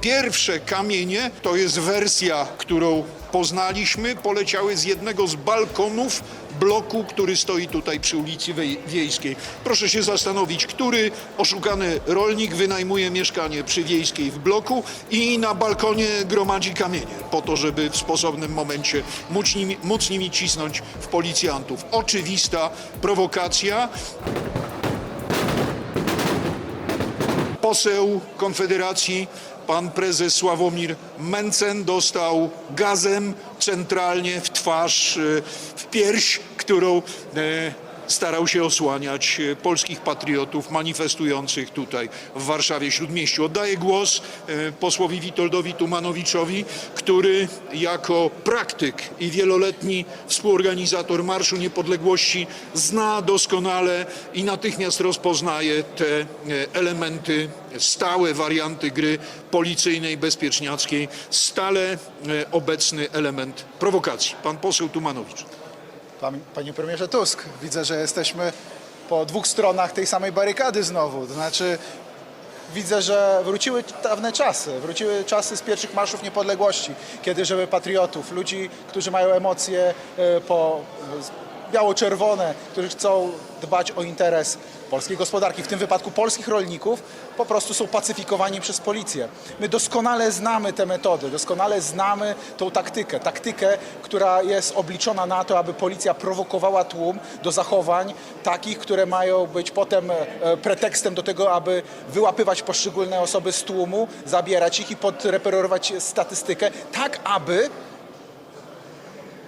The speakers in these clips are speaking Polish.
pierwsze kamienie to jest wersja, którą poznaliśmy, poleciały z jednego z balkonów bloku, który stoi tutaj przy ulicy Wiejskiej. Proszę się zastanowić, który oszukany rolnik wynajmuje mieszkanie przy Wiejskiej w bloku i na balkonie gromadzi kamienie po to, żeby w sposobnym momencie móc nimi, móc nimi cisnąć w policjantów. Oczywista prowokacja. Poseł Konfederacji, pan prezes Sławomir Mencen dostał gazem centralnie w twarz, e, w pierś, którą e, starał się osłaniać e, polskich patriotów manifestujących tutaj w Warszawie Śródmieściu. Oddaję głos e, posłowi Witoldowi Tumanowiczowi, który jako praktyk i wieloletni współorganizator Marszu Niepodległości zna doskonale i natychmiast rozpoznaje te e, elementy, stałe warianty gry policyjnej, bezpieczniackiej, stale obecny element prowokacji. Pan poseł Tumanowicz. Pan, panie premierze Tusk, widzę, że jesteśmy po dwóch stronach tej samej barykady znowu. To znaczy, widzę, że wróciły dawne czasy. Wróciły czasy z pierwszych marszów niepodległości, kiedy żeby patriotów, ludzi, którzy mają emocje e, po biało-czerwone, którzy chcą dbać o interes polskiej gospodarki, w tym wypadku polskich rolników, po prostu są pacyfikowani przez policję. My doskonale znamy te metody, doskonale znamy tą taktykę. Taktykę, która jest obliczona na to, aby policja prowokowała tłum do zachowań takich, które mają być potem e, pretekstem do tego, aby wyłapywać poszczególne osoby z tłumu, zabierać ich i podreperować statystykę, tak aby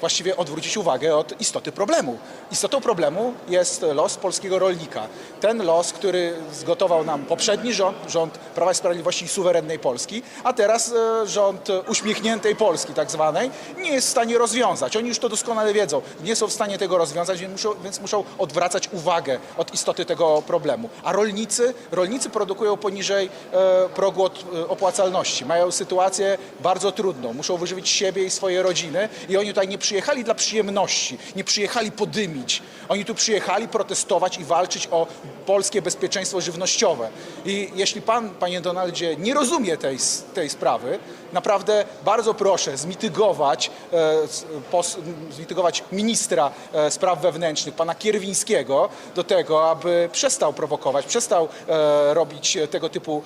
właściwie odwrócić uwagę od istoty problemu. Istotą problemu jest los polskiego rolnika. Ten los, który zgotował nam poprzedni rząd, rząd Prawa i Sprawiedliwości i suwerennej Polski, a teraz e, rząd uśmiechniętej Polski tak zwanej, nie jest w stanie rozwiązać. Oni już to doskonale wiedzą. Nie są w stanie tego rozwiązać, więc muszą, więc muszą odwracać uwagę od istoty tego problemu. A rolnicy, rolnicy produkują poniżej e, progu od, e, opłacalności. Mają sytuację bardzo trudną. Muszą wyżywić siebie i swoje rodziny i oni tutaj nie przyjechali dla przyjemności, nie przyjechali podymić. Oni tu przyjechali protestować i walczyć o polskie bezpieczeństwo żywnościowe. I jeśli pan, panie Donaldzie, nie rozumie tej, tej sprawy, naprawdę bardzo proszę zmitygować, e, zmitygować ministra e, spraw wewnętrznych, pana Kierwińskiego, do tego, aby przestał prowokować, przestał e, robić tego typu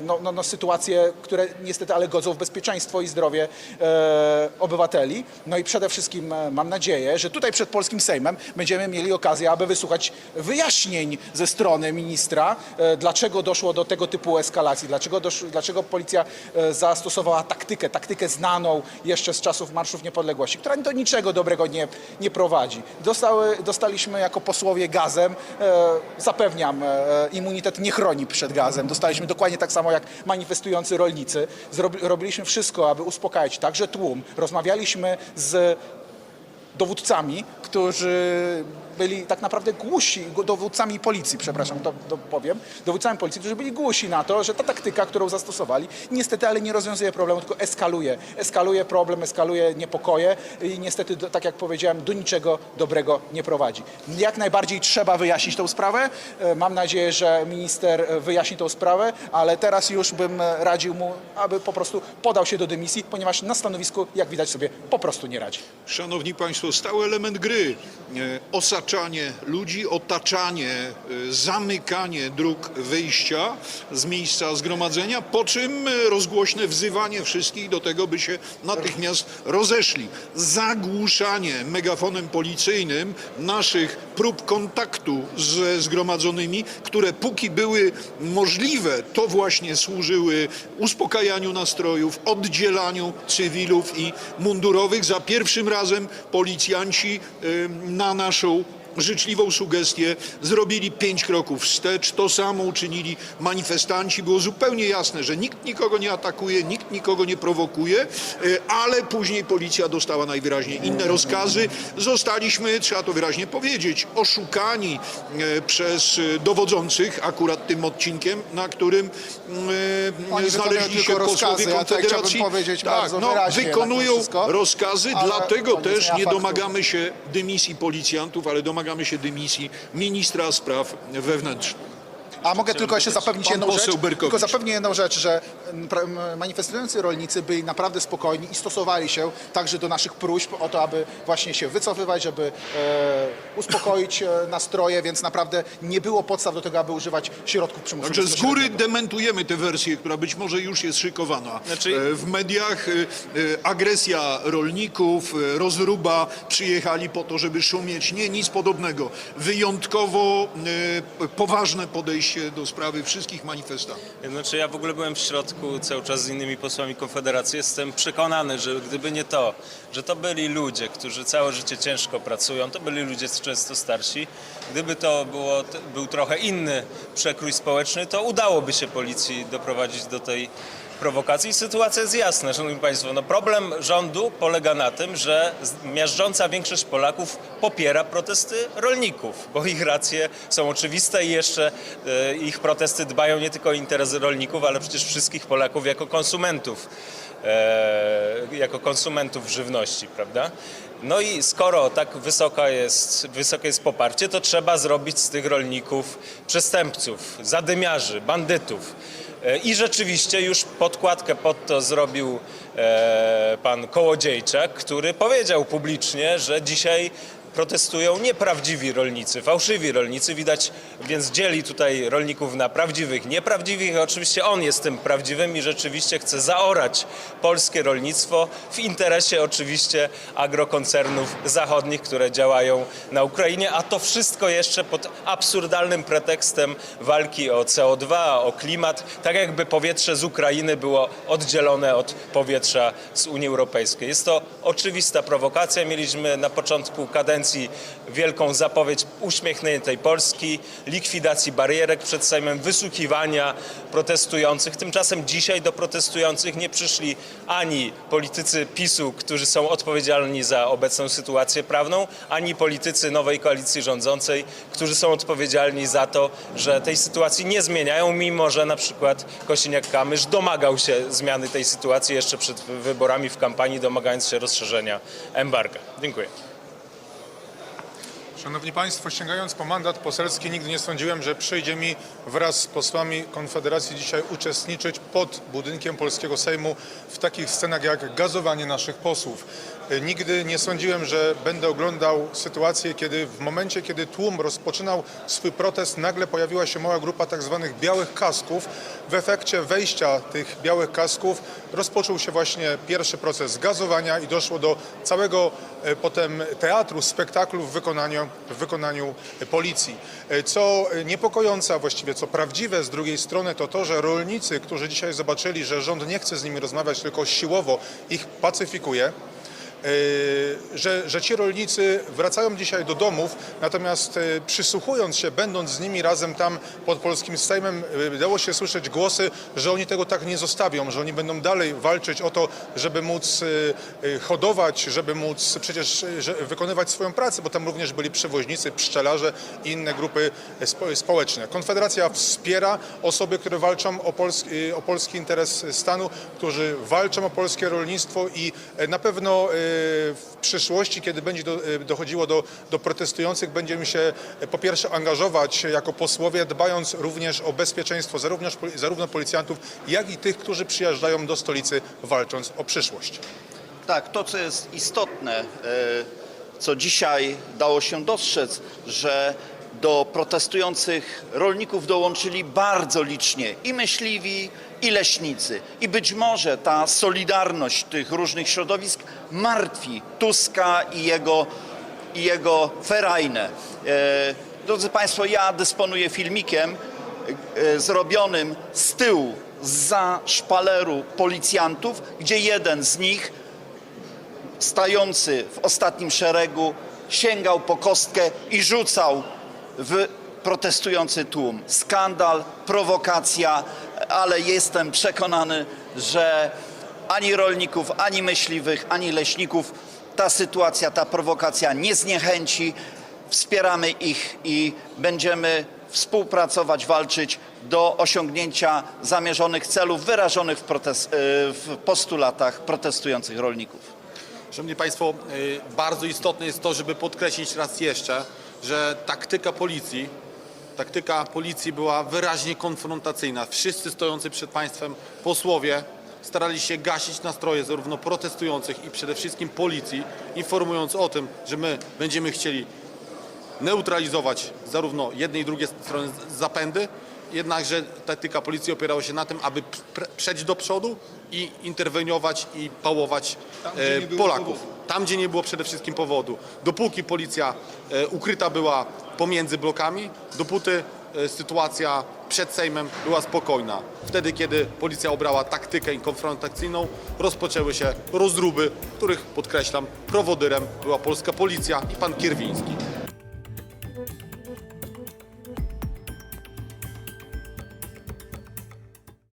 no, no, no, sytuacje, które niestety ale godzą w bezpieczeństwo i zdrowie e, No i przede wszystkim e, mam nadzieję, że tutaj przed polskim Sejmem będziemy mieli okazję, aby wysłuchać wyjaśnień ze strony ministra, e, dlaczego doszło do tego typu eskalacji, dlaczego, dlaczego policja e, zastosowała taktykę, taktykę znaną jeszcze z czasów Marszów Niepodległości, która do niczego dobrego nie, nie prowadzi. Dostały, dostaliśmy jako posłowie gazem, zapewniam, immunitet nie chroni przed gazem. Dostaliśmy dokładnie tak samo jak manifestujący rolnicy. Robiliśmy wszystko, aby uspokajać także tłum. Rozmawialiśmy z dowódcami, którzy byli tak naprawdę głusi, dowódcami policji, przepraszam, to, to powiem, dowódcami policji, którzy byli głusi na to, że ta taktyka, którą zastosowali, niestety, ale nie rozwiązuje problemu, tylko eskaluje. Eskaluje problem, eskaluje niepokoje i niestety, tak jak powiedziałem, do niczego dobrego nie prowadzi. Jak najbardziej trzeba wyjaśnić tą sprawę. E, Mam nadzieję, że minister e, wyjaśni tą sprawę, ale teraz już bym e, radził mu, aby po prostu podał się do dymisji, ponieważ na stanowisku, jak widać sobie, po prostu nie radzi. Szanowni Państwo, stały element gry. E, Osaczanie ludzi, otaczanie, e, zamykanie dróg wyjścia z miejsca zgromadzenia, po czym e, rozgłośne wzywanie wszystkich do tego, by się natychmiast rozeszli. Zagłuszanie megafonem policyjnym naszych prób kontaktu ze zgromadzonymi, które póki były możliwe, to właśnie służyły uspokajaniu nastrojów, oddzielaniu cywilów i mundurowych. Za pierwszym razem policjanci y, na naszą życzliwą sugestię zrobili pięć kroków wstecz. To samo uczynili manifestanci. Było zupełnie jasne, że nikt nikogo nie atakuje, nikt nikogo nie prowokuje, y, ale później policja dostała najwyraźniej inne rozkazy. Zostaliśmy, trzeba to wyraźnie powiedzieć, oszukani y, przez y, dowodzących akurat tym odcinkiem, na którym Oni znaleźli się posłowie rozkazy, Konfederacji. tak, no, wyraźnie wykonują wszystko, rozkazy, dlatego też nie domagamy się dymisji policjantów, ale domagamy się dymisji ministra spraw wewnętrznych. A mogę tylko jeszcze zapewnić jedną rzecz, Berkowicz. tylko zapewnię jedną rzecz, że manifestujący rolnicy byli naprawdę spokojni i stosowali się także do naszych próśb o to, aby właśnie się wycofywać, żeby e, uspokoić e, nastroje, więc naprawdę nie było podstaw do tego, aby używać środków przymusu Także z góry dementujemy tę wersję, która być może już jest szykowana. Znaczy- E, W mediach e, agresja rolników, rozruba, przyjechali po to, żeby szumieć. Nie, nic podobnego. Wyjątkowo e, poważne podejście do sprawy wszystkich manifestantów. Znaczy ja w ogóle byłem w środku cały czas z innymi posłami Konfederacji. Jestem przekonany, że gdyby nie to, że to byli ludzie, którzy całe życie ciężko pracują, to byli ludzie często starsi, gdyby to było, był trochę inny przekrój społeczny, to udałoby się policji doprowadzić do tej prowokacji. Sytuacja jest jasna, Szanowni Państwo. No problem rządu polega na tym, że miażdżąca większość Polaków popiera protesty rolników, bo ich racje są oczywiste i jeszcze e, ich protesty dbają nie tylko o interesy rolników, ale przecież wszystkich Polaków jako konsumentów, e, jako konsumentów żywności, prawda? No i skoro tak wysoka jest, wysokie jest poparcie, to trzeba zrobić z tych rolników przestępców, zadymiarzy, bandytów. I rzeczywiście już podkładkę pod to zrobił e, pan Kołodziejczak, który powiedział publicznie, że dzisiaj protestują nieprawdziwi rolnicy, fałszywi rolnicy. Widać, więc dzieli tutaj rolników na prawdziwych, nieprawdziwych. Oczywiście on jest tym prawdziwym i rzeczywiście chce zaorać polskie rolnictwo w interesie oczywiście agrokoncernów zachodnich, które działają na Ukrainie, a to wszystko jeszcze pod absurdalnym pretekstem walki o CO2, o klimat, tak jakby powietrze z Ukrainy było oddzielone od powietrza z Unii Europejskiej. Jest to oczywista prowokacja. Mieliśmy na początku kadencji wielką zapowiedź uśmiechniętej Polski, likwidacji barierek przed Sejmem, wysłuchiwania protestujących. Tymczasem dzisiaj do protestujących nie przyszli ani politycy PiSu, którzy są odpowiedzialni za obecną sytuację prawną, ani politycy nowej koalicji rządzącej, którzy są odpowiedzialni za to, że tej sytuacji nie zmieniają, mimo że na przykład Kosiniak-Kamysz domagał się zmiany tej sytuacji jeszcze przed wyborami w kampanii, domagając się rozszerzenia embarga. Dziękuję. Szanowni Państwo, sięgając po mandat poselski, nigdy nie sądziłem, że przyjdzie mi wraz z posłami Konfederacji dzisiaj uczestniczyć pod budynkiem polskiego Sejmu w takich scenach jak gazowanie naszych posłów. Nigdy nie sądziłem, że będę oglądał sytuację, kiedy w momencie, kiedy tłum rozpoczynał swój protest, nagle pojawiła się mała grupa tak zwanych białych kasków. W efekcie wejścia tych białych kasków rozpoczął się właśnie pierwszy proces gazowania i doszło do całego e, potem teatru, spektaklu w wykonaniu, w wykonaniu policji. E, Co niepokojące, a właściwie co prawdziwe z drugiej strony, to to, że rolnicy, którzy dzisiaj zobaczyli, że rząd nie chce z nimi rozmawiać, tylko siłowo ich pacyfikuje, że, że ci rolnicy wracają dzisiaj do domów, natomiast yy, przysłuchując się, będąc z nimi razem tam pod polskim Sejmem, yy, dało się słyszeć głosy, że oni tego tak nie zostawią, że oni będą dalej walczyć o to, żeby móc yy, yy, hodować, żeby móc przecież yy, wykonywać swoją pracę, bo tam również byli przewoźnicy, pszczelarze i inne grupy spo, społeczne. Konfederacja wspiera osoby, które walczą o polski, yy, o polski interes stanu, którzy walczą o polskie rolnictwo i na pewno w przyszłości, kiedy będzie e, dochodziło do, do protestujących, będziemy się e, po pierwsze angażować jako posłowie, dbając również o bezpieczeństwo zarówno, zarówno policjantów, jak i tych, którzy przyjeżdżają do stolicy walcząc o przyszłość. Tak, to co jest istotne, e, co dzisiaj dało się dostrzec, że do protestujących rolników dołączyli bardzo licznie i myśliwi, i leśnicy. I być może ta solidarność tych różnych środowisk martwi Tuska i jego, i jego ferajnę. E, Drodzy Państwo, ja dysponuję filmikiem e, zrobionym z tyłu, za szpaleru policjantów, gdzie jeden z nich stający w ostatnim szeregu sięgał po kostkę i rzucał w protestujący tłum. Skandal, prowokacja, ale jestem przekonany, że ani rolników, ani myśliwych, ani leśników ta sytuacja, ta prowokacja nie zniechęci. Wspieramy ich i będziemy współpracować, walczyć do osiągnięcia zamierzonych celów wyrażonych w, protest, w postulatach protestujących rolników. Szanowni Państwo, y, bardzo istotne jest to, żeby podkreślić raz jeszcze, że taktyka policji Taktyka policji była wyraźnie konfrontacyjna. Wszyscy stojący przed państwem posłowie starali się gasić nastroje zarówno protestujących i przede wszystkim policji, informując o tym, że my będziemy chcieli neutralizować zarówno jednej i drugiej strony zapędy, jednakże taktyka policji opierała się na tym, aby pr- przejść do przodu i interweniować i pałować gdzie e, Polaków. powodu. Tam, gdzie nie było przede wszystkim powodu. Dopóki policja e, ukryta była pomiędzy blokami, dopóty e, sytuacja przed Sejmem była spokojna. Wtedy, kiedy policja obrała taktykę konfrontacyjną, rozpoczęły się rozruby, których, podkreślam, prowodyrem była polska policja i pan Kierwiński.